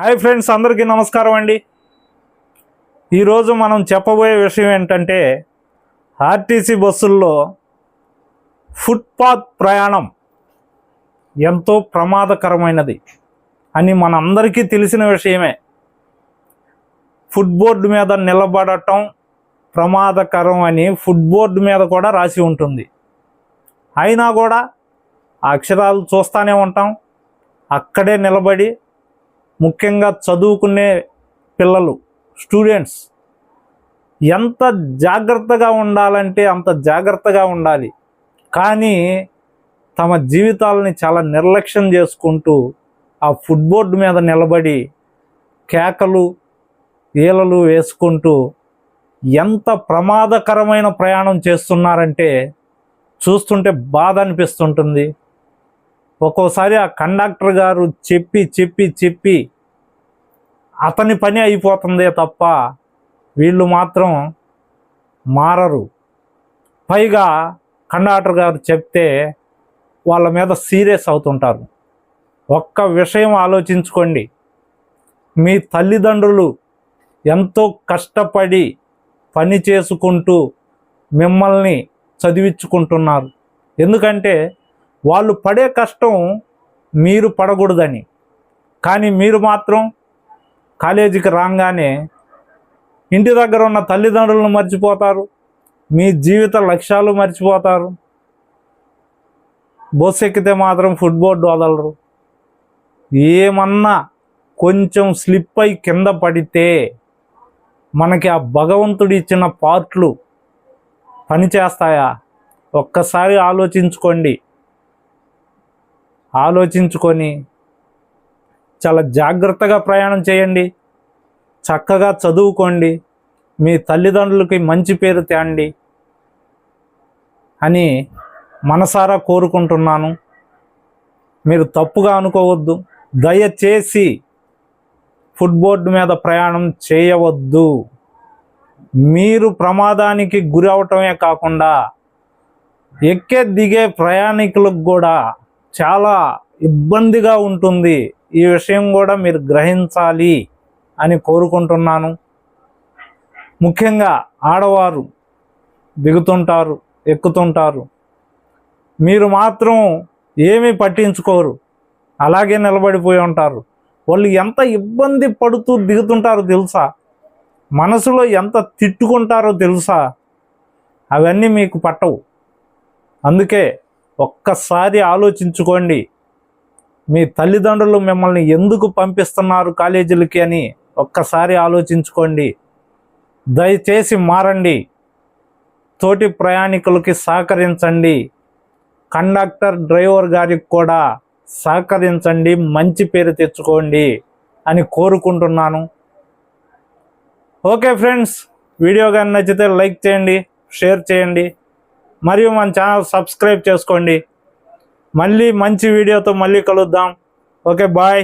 Hi friends అందరికీ నమస్కారం అండి. ఈరోజు మనం చెప్పబోయే విషయం ఏంటంటే ఆర్టీసీ బస్సుల్లో ఫుట్పాత్ ప్రయాణం ఎంతో ప్రమాదకరమైనది అని మనందరికీ తెలిసిన విషయమే. ఫుట్ బోర్డు మీద నిలబడటం ప్రమాదకరం అని ఫుట్ బోర్డు మీద కూడా రాసి ఉంటుంది. అయినా కూడా ఆ అక్షరాలు చూస్తూనే ఉంటాం. అక్కడే నిలబడి ముఖ్యంగా చదువుకునే పిల్లలు స్టూడెంట్స్ ఎంత జాగ్రత్తగా ఉండాలంటే అంత జాగ్రత్తగా ఉండాలి. కానీ తమ జీవితాలని చాలా నిర్లక్ష్యం చేసుకుంటూ ఆ ఫుట్బోర్డు మీద నిలబడి కేకలు ఈలలు వేసుకుంటూ ఎంత ప్రమాదకరమైన ప్రయాణం చేస్తున్నారంటే చూస్తుంటే బాధ అనిపిస్తుంటుంది. ఒక్కోసారి ఆ కండక్టర్ గారు చెప్పి చెప్పి చెప్పి అతని పని అయిపోతుందే తప్ప వీళ్ళు మాత్రం మారరు. పైగా కండక్టర్ గారు చెప్తే వాళ్ళ మీద సీరియస్ అవుతుంటారు. ఒక్క విషయం ఆలోచించుకోండి. మీ తల్లిదండ్రులు ఎంతో కష్టపడి పని చేసుకుంటూ మిమ్మల్ని చదివించుకుంటున్నారు. ఎందుకంటే వాళ్ళు పడే కష్టం మీరు పడకూడదని. కానీ మీరు మాత్రం కాలేజీకి రాగానే ఇంటి దగ్గర ఉన్న తల్లిదండ్రులను మర్చిపోతారు మీ జీవిత లక్ష్యాలు మర్చిపోతారు. బస్సు ఎక్కితే మాత్రం ఫుట్బోర్డు వదలరు. ఏమన్నా కొంచెం స్లిప్ అయి కింద పడితే మనకి ఆ భగవంతుడు ఇచ్చిన పార్ట్లు పనిచేస్తాయా? ఒక్కసారి ఆలోచించుకోండి. ఆలోచించుకొని చాలా జాగ్రత్తగా ప్రయాణం చేయండి. చక్కగా చదువుకోండి. మీ తల్లిదండ్రులకి మంచి పేరు తేండి అని మనసారా కోరుకుంటున్నాను. మీరు తప్పుగా అనుకోవద్దు. దయచేసి ఫుట్బోర్డు మీద ప్రయాణం చేయవద్దు. మీరు ప్రమాదానికి గురి అవటమే కాకుండా ఎక్కే దిగే ప్రయాణికులకు కూడా చాలా ఇబ్బందిగా ఉంటుంది. ఈ విషయం కూడా మీరు గ్రహించాలి అని కోరుకుంటున్నాను. ముఖ్యంగా ఆడవారు దిగుతుంటారు ఎక్కుతుంటారు. మీరు మాత్రం ఏమీ పట్టించుకోరు. అలాగే నిలబడిపోయి ఉంటారు. వాళ్ళు ఎంత ఇబ్బంది పడుతూ దిగుతుంటారో తెలుసా? మనసులో ఎంత తిట్టుకుంటారో తెలుసా? అవన్నీ మీకు పట్టవు. అందుకే ఒక్కసారి ఆలోచించుకోండి. మీ తల్లిదండ్రులు మిమ్మల్ని ఎందుకు పంపిస్తున్నారు కాలేజీలకి అని ఒక్కసారి ఆలోచించుకోండి. దయచేసి మారండి. తోటి ప్రయాణికులకి సహకరించండి. కండక్టర్ డ్రైవర్ గారికి కూడా సహకరించండి. మంచి పేరు తెచ్చుకోండి అని కోరుకుంటున్నాను. ఓకే ఫ్రెండ్స్ వీడియో కానీ నచ్చితే లైక్ చేయండి షేర్ చేయండి. మరియు మన ఛానల్ సబ్స్క్రైబ్ చేసుకోండి. మళ్ళీ మంచి వీడియోతో మళ్ళీ కలుద్దాం. Okay bye.